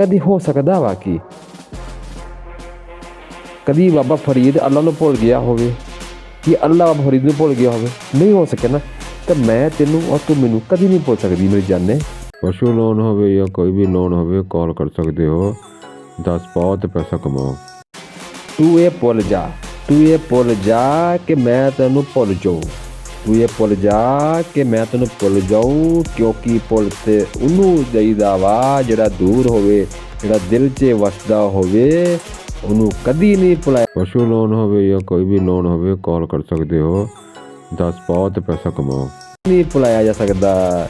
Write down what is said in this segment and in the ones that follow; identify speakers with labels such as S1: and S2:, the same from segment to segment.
S1: ਕਦੀ ਹੋ ਸਕਦਾ ਵਾ ਕਿ? ਕਦੀ ਬਾਬਾ ਫਰੀਦ ਅੱਲਾ ਨੂੰ ਭੁੱਲ ਗਿਆ ਹੋਵੇ ਕਿ ਅੱਲਾ ਬਾਬਾ ਫਰੀਦ ਨੂੰ ਭੁੱਲ ਗਿਆ ਹੋਵੇ? ਨਹੀਂ ਹੋ ਸਕਿਆ ਨਾ। ਤਾਂ ਮੈਂ ਤੈਨੂੰ ਔਰ ਤੂੰ ਮੈਨੂੰ ਕਦੀ ਨਹੀਂ ਭੁੱਲ ਸਕਦੀ ਮੇਰੀ ਜਾਨੇ
S2: ਪਸ਼ੂ ਲੋਨ ਹੋਵੇ ਜਾਂ ਕੋਈ ਵੀ ਲੋਨ ਹੋਵੇ ਕਾਲ ਕਰ ਸਕਦੇ ਹੋ। 10 ਪਾਓ ਤੇ ਪੈਸਾ ਕਮਾਓ।
S1: ਤੂੰ ਇਹ ਭੁੱਲ ਜਾ। ਤੂੰ ਇਹ ਭੁੱਲ ਜਾ ਕਿ ਮੈਂ ਤੈਨੂੰ ਭੁੱਲ ਜਾਊਂ। ਤੂੰ ਇਹ ਭੁੱਲ ਜਾ ਕਿ ਮੈਂ ਤੈਨੂੰ ਭੁੱਲ ਜਾਊਂ ਕਿਉਂਕਿ ਭੁੱਲ ਤੇ ਉਹਨੂੰ ਜਾਈਦਾ ਵਾ ਜਿਹੜਾ ਦੂਰ ਹੋਵੇ ਜਿਹੜਾ ਦਿਲ 'ਚ ਵਸਦਾ ਹੋਵੇ ਉਹਨੂੰ ਕਦੀ ਨਹੀਂ ਭੁਲਾਇਆ।
S2: ਪਸ਼ੂ ਲੋਨ ਹੋਵੇ ਜਾਂ ਕੋਈ ਵੀ ਲੋਨ ਹੋਵੇ ਕਾਲ ਕਰ ਸਕਦੇ ਹੋ। 10 ਪਾਓ ਤੇ ਪੈਸਾ ਕਮਾਓ।
S1: ਨਹੀਂ ਭੁਲਾਇਆ ਜਾ ਸਕਦਾ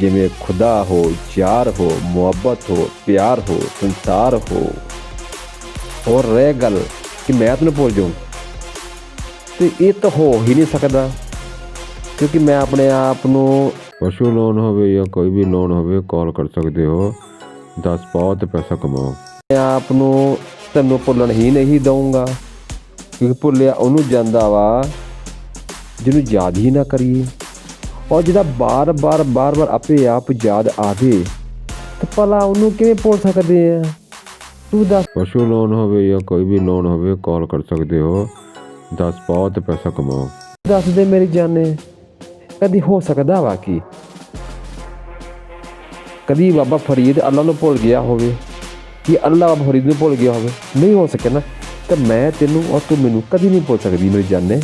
S1: ਜਿਵੇਂ ਖੁਦਾ ਹੋ ਯਾਰ ਹੋ ਮੁਹੱਬਤ ਹੋ ਪਿਆਰ ਹੋ ਸੰਸਾਰ ਹੋ। ਔਰ ਰਹਿ ਗੱਲ ਕਿ ਮੈਂ ਤੈਨੂੰ ਭੁੱਲ ਜਾਊਂ। ਤੇ ਇਹ ਤਾਂ ਹੋ ਹੀ ਨਹੀਂ ਸਕਦਾ। ਕਿਉਂਕਿ ਮੈਂ ਆਪਣੇ ਆਪ ਨੂੰ
S2: ਪਸ਼ੂ ਲੋਨ ਹੋਵੇ ਜਾਂ ਕੋਈ ਵੀ ਲੋਨ ਹੋਵੇ ਕਾਲ ਕਰ ਸਕਦੇ ਹੋ। 10 ਪਾਓ ਤੇ ਪੈਸਾ ਕਮਾਓ।
S1: ਆਪਣੇ ਆਪ ਨੂੰ ਤੈਨੂੰ ਭੁੱਲਣ ਹੀ ਨਹੀਂ ਦਊਂਗਾ। ਕਿਉਂਕਿ ਭੁੱਲਿਆ ਉਹਨੂੰ ਜਾਂਦਾ ਵਾ ਜਿਹਨੂੰ ਯਾਦ ਹੀ ਨਾ ਕਰੀਏ। ਔਰ ਜਿਹਦਾ ਬਾਰ-ਬਾਰ ਬਾਰ-ਬਾਰ ਆਪੇ ਆਪ ਯਾਦ ਆਵੇ ਤਾਂ ਭਲਾ ਉਹਨੂੰ ਕਿਵੇਂ ਭੁੱਲ ਸਕਦੇ ਆ? ਤੂੰ ਦੱਸ।
S2: ਪਸ਼ੂ ਲੋਨ ਹੋਵੇ ਜਾਂ ਕੋਈ ਵੀ ਲੋਨ ਹੋਵੇ ਕਾਲ ਕਰ ਸਕਦੇ ਹੋ। 10 ਪਾਓ ਤੇ ਪੈਸਾ ਕਮਾਓ।
S1: ਦੱਸ ਦੇ ਮੇਰੀ ਜਾਨੇ। ਕਦੀ ਹੋ ਸਕਦਾ ਵਾ ਕੀ? ਕਦੀ ਬਾਬਾ ਫਰੀਦ ਅੱਲਾ ਨੂੰ ਭੁੱਲ ਗਿਆ ਹੋਵੇ ਕਿ ਅੱਲਾ ਬਾਬਾ ਫਰੀਦ ਨੂੰ ਭੁੱਲ ਗਿਆ ਹੋਵੇ? ਨਹੀਂ ਹੋ ਸਕਿਆ ਨਾ। ਤਾਂ ਮੈਂ ਤੈਨੂੰ ਔਰ ਤੂੰ ਮੈਨੂੰ ਕਦੀ ਨਹੀਂ ਭੁੱਲ ਸਕਦੀ ਮੇਰੀ ਜਾਨੇ